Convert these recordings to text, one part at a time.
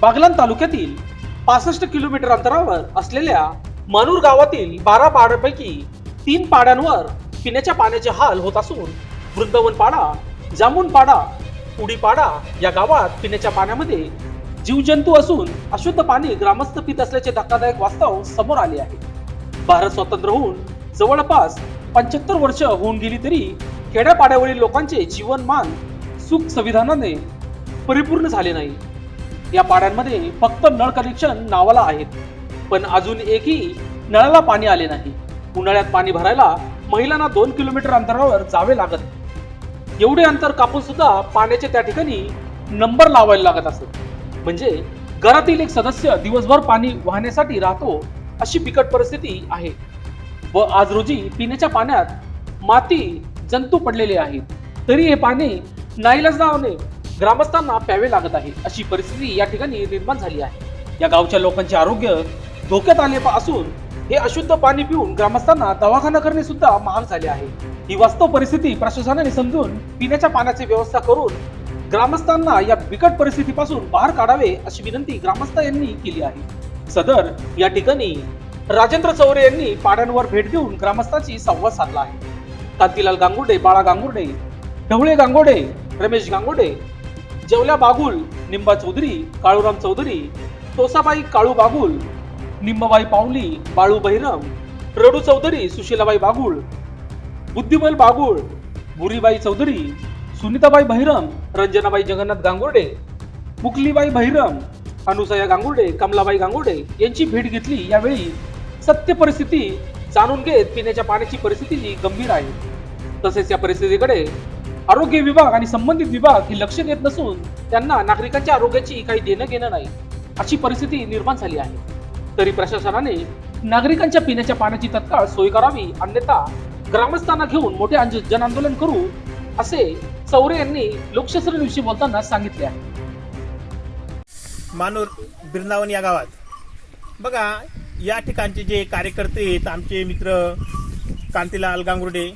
बागलान तालुक्यातील पासष्ट किलोमीटर अंतरावर असलेल्या मानूर गावातील बारा पाड्यांपैकी तीन पाड्यांवर पिण्याच्या पाण्याचे हाल होत असून वृंदावन पाडा जांबून पाडा उडी पाडा या गावात पिण्याच्या पाण्यामध्ये जीवजंतू असून अशुद्ध पाणी ग्रामस्थ पित असल्याचे धक्कादायक वास्तव समोर आले आहे. भारत स्वतंत्र होऊन जवळपास पंच्याहत्तर वर्ष होऊन गेली तरी खेड्यापाड्यावरील लोकांचे जीवनमान सुख संविधानाने परिपूर्ण झाले नाही. या पाड्यांमध्ये फक्त नळ कनेक्शन नावाला आहेत. पण अजून एकही नळाला पाणी आले नाही. उन्हाळ्यात पाणी भरायला महिलांना दोन किलोमीटर अंतरावर जावे लागत एवढे अंतर कापून सुद्धा पाण्याचे त्या ठिकाणी नंबर लावायला लागत असत. म्हणजे घरातील एक सदस्य दिवसभर पाणी वाहण्यासाठी राहतो अशी बिकट परिस्थिती आहे. व आज रोजी पिण्याच्या पाण्यात माती जंतू पडलेले आहेत. तरी हे पाणी नाईलाजाने ग्रामस्थांना प्यावे लागत आहे. अशी परिस्थिती या ठिकाणी निर्माण झाली आहे. या गावच्या लोकांचे आरोग्य धोक्यात आले असून हे अशुद्ध पाणी पिऊन ग्रामस्थांना दवाखाना करणे सुद्धा महाग झाले आहे. ही वास्तव परिस्थिती प्रशासनाने समजून पिण्याच्या पाण्याची व्यवस्था करून ग्रामस्थांना या बिकट परिस्थितीपासून बाहेर काढावे अशी विनंती ग्रामस्थ यांनी केली आहे. सदर या ठिकाणी राजेंद्र चौरे यांनी पाड्यांवर भेट देऊन ग्रामस्थांशी संवाद साधला आहे. कांतीलाल गांगुर्डे बाळा गांगुर्डे ढवळे गांगोडे रमेश गांगोडे जेवल्या बागुल निंबा चौधरी काळूराम चौधरी तोसाबाई काळू बागुल निंबाबाई पावली बाळू बहिरम रडू चौधरी सुशीलाबाई बागुळ बुद्धिबल बागुळ भुरीबाई चौधरी सुनीताबाई बहिरम रंजनाबाई जगन्नाथ गांगुर्डे मुकलीबाई बहिरम अनुसया गांगुर्डे कमलाबाई गांगुर्डे यांची भेट घेतली. यावेळी सत्य परिस्थिती जाणून घेत पिण्याच्या पाण्याची परिस्थिती ही गंभीर आहे. तसेच या परिस्थितीकडे आरोग्य विभाग आणि संबंधित विभाग हे लक्ष देत नसून त्यांना नागरिकांच्या आरोग्याची काही देणं घेणं नाही अशी परिस्थिती निर्माण झाली आहे. तरी प्रशासनाने नागरिकांच्या पिण्याच्या पाण्याची तत्काळ सोय करावी अन्यथा ग्रामस्थांना घेऊन मोठे जन आंदोलन करू असे चौरे यांनी लोकशास्त्रविषयी बोलताना सांगितले आहे. मानूर बिरनावन या गावात. बघा या ठिकाणचे जे कार्यकर्ते आहेत आमचे मित्र कांतीलाल गांगुर्डे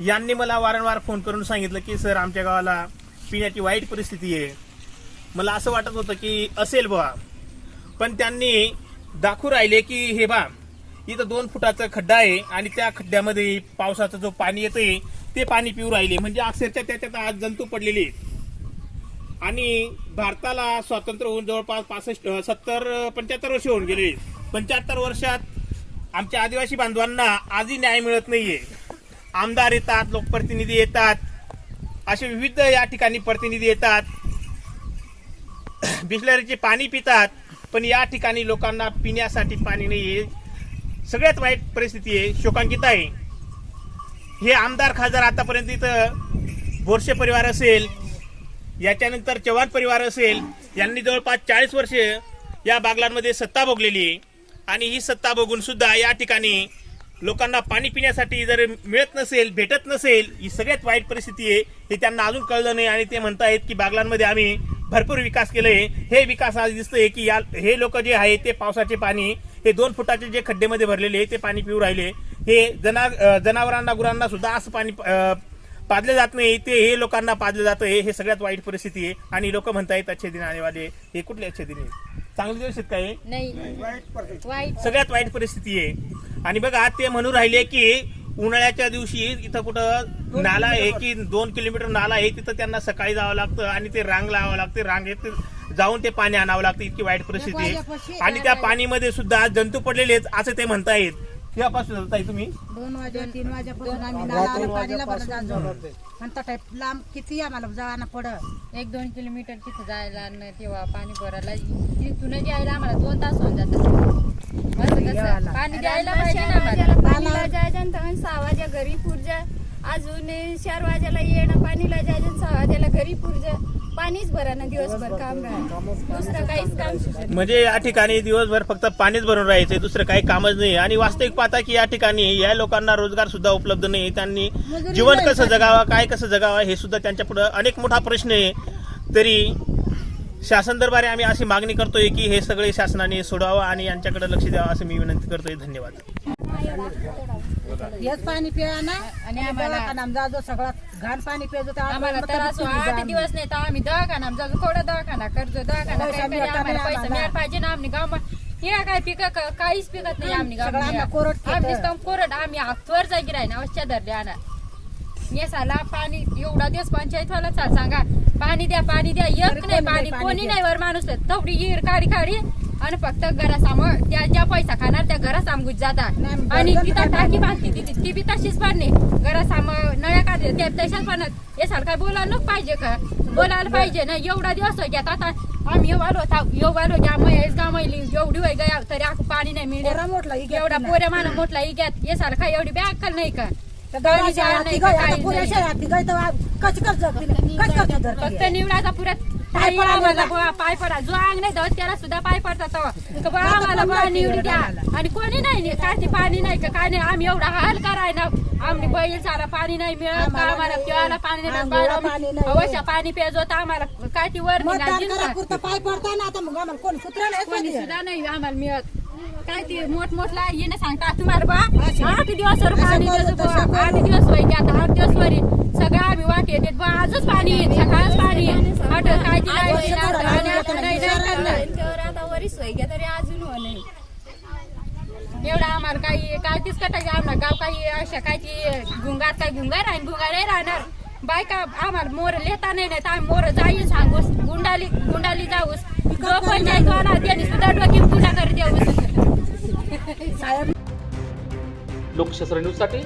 यांनी मला वारंवार फोन करून सांगितलं की सर आमच्या गावाला पिण्याची वाईट परिस्थिती आहे. मला असं वाटत होतं की असेल बा पण त्यांनी दाखवू राहिले की हे बा इथं दोन फुटाचा खड्डा आहे आणि त्या खड्ड्यामध्ये पावसाचं जो पाणी येतंय ते पाणी पिऊ राहिले. म्हणजे अक्षरशः त्याच्यात आज जंतू पडलेले आहेत. आणि भारताला स्वातंत्र्य होऊन जवळपास पासष्ट सत्तर पंच्याहत्तर वर्ष होऊन गेले. पंच्याहत्तर वर्षात आमच्या आदिवासी बांधवांना आजही न्याय मिळत नाहीये. आमदार येतात लोकप्रतिनिधी येतात. असे विविध या ठिकाणी प्रतिनिधी येतात. बिस्लरीचे पाणी पितात पण या ठिकाणी लोकांना पिण्यासाठी पाणी नाही आहे सगळ्यात वाईट परिस्थिती आहे शोकांकित आहे. हे आमदार खासदार आतापर्यंत इथं बोरसे परिवार असेल याच्यानंतर चव्हाण परिवार असेल यांनी जवळपास चाळीस वर्ष या बागलांमध्ये सत्ता भोगलेली आहे. आणि ही सत्ता बघून सुद्धा या ठिकाणी लोकांना पाणी पिण्यासाठी जर मिळत नसेल भेटत नसेल ही सगळ्यात वाईट परिस्थिती आहे. हे त्यांना अजून कळलं नाही आणि ते म्हणतायत की बागलांमध्ये आम्ही भरपूर विकास केलाय हे विकास आज दिसतंय की या हे लोक जे आहे ते पावसाचे पाणी हे दोन फुटाचे जे खड्डेमध्ये भरलेले आहे ते पाणी पिऊ राहिले. हे जना जनावरांना गुरांना सुद्धा असं पाणी पाजलं पाजले जात नाही. ते हे लोकांना पाजलं जातं. हे हे सगळ्यात वाईट परिस्थिती आहे. आणि लोक म्हणतायत अच्छे दिन आने वाले हे कुठले अच्छे दिन आहे? चांगले दिवस आहेत काय नाही. वाईट सगळ्यात वाईट परिस्थिती आहे. आणि बघा ते म्हणून राहिले की उन्हाळ्याच्या दिवशी इथं कुठं नाला आहे की दोन किलोमीटर नाला आहे तिथं त्यांना सकाळी जावं लागतं आणि ते रांग लावावं लागते. रांगेत जाऊन ते पाणी आणावं लागतं. इतकी वाईट परिस्थिती आहे. आणि त्या पाणीमध्ये सुद्धा जंतू पडलेले आहेत असं ते म्हणतायत. केव्हापासून जाताय तुम्ही? दोन वाजे तीन वाजेपासून आम्ही नाला पाणीला जातो. लांब किती आम्हाला जावाना पडत? एक दोन किलोमीटर तिथं जायला न तेव्हा पाणी भरायला तिथून यायला आम्हाला दोन तास होऊन जातात. पाणी द्यायला पाहिजे सहा वाज्या घरी पुरजा. अजून चार वाज्याला येणं पाणीला जायचं सहा वाज्याला घरी पुरजा. पाणीच भरा ना दिवसभर काम राहतं दुसरं काहीच काम सुचत. म्हणजे या ठिकाणी दिवसभर फक्त पाणीच भरून राहायचे दुसरं काही कामच नाही. आणि वास्तविक पाहता की या ठिकाणी या लोकांना रोजगार सुद्धा उपलब्ध नाही. त्यांनी जीवन कसं जगावं काय कसं जगावं हे सुद्धा त्यांच्या पुढे अनेक मोठा प्रश्न आहे. तरी शासन दरबारी आम्ही अशी मागणी करतोय की हे सगळे शासनाने सोडावं आणि यांच्याकडे लक्ष द्यावं असं मी विनंती करतोय धन्यवाद हेच पाणी पिया ना आणि आम्हाला- आम्हाला जाजो सगळा घाण पाणी पियायचो आम्हाला आठ जा. दिवस नाही तर आम्ही दवाखाना आमचा थोडा दवाखाना करतो दवाखाना पैसा. मिळायला पाहिजे ना आम्ही गाव हे काय पिक काहीच पिकत नाही आम्ही गाव कोरड. आम्ही कोरड आम्ही हातवर जागी राहीना अवश्य धरले आणा येसाला पाणी एवढा दिवस पंचायत वाला चाल सांगा पाणी द्या पाणी द्या. एक नाही पाणी कोणी. नाही. वर माणूस तेवढी हिर काढी काढी आणि फक्त घरासामोर त्या ज्या पैसा खाणार त्या घरासामोर जातात. आणि तिथं. टाकी बांधते ती ती बी तशीच पाडणे घरासमोर नळ्या काढते त्या तशाच पाण्यात. हे सारखं बोलायला पाहिजे का? बोलायला पाहिजे ना. एवढा दिवस घेत आता आम्ही येऊ आलो होता येऊ आलो की आम्ही हेच कामाईली एवढी वय गया तरी आपण पाणी नाही मिळेल मोठला ही एवढा पोऱ्या माना मोठला इग्यात हे सारखा एवढी बॅग नाही का? फक्त निवडाचा पाय पडा जो अंग नाही धवत त्याला सुद्धा पाय पडतात आम्हाला बुवा निवडी द्या. आणि कोणी नाही काय पाणी नाही का काय नाही. आम्ही एवढा हाल कराय ना आम्ही बैल चाला पाणी नाही मिळत का? आम्हाला. पिवायला पाणी नाही पाणी नाही. अवश्य पाणी प्यायचं होतं. आम्हाला काय ती वर पाय पडताय ना. आता मग आम्हाला कोणी. सुद्धा नाही आम्हाला मिळत. काय ते मोठमोठला येणं सांगता तुम्हाला बा. आठ दिवस वर पाणी. आठ. दिवस होय की आता आठ दिवस वरी. सगळं आम्ही वाट येते बुवा आजच पाणी सकाळच पाणी आठ काय ती नाही सोय घ्या तरी अजून हो एवढं आम्हाला काही काय तीच कटायची आम्हाला. गाव काही अशा काय ती गुंगार काय गुंगार गुंगार नाही राहणार. बायका आम्हाला मोर लेता नाही नाही तर आम्ही मोर जाईल सांगूस. गुंडाली गुंडाली जाऊस. जो पंचायत वाला त्यांनी सुद्धा डोकी पुन्हा कर देऊस साहेब. लोकशास्त्र न्यूजसाठी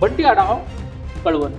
बंटी आढाव कळवण.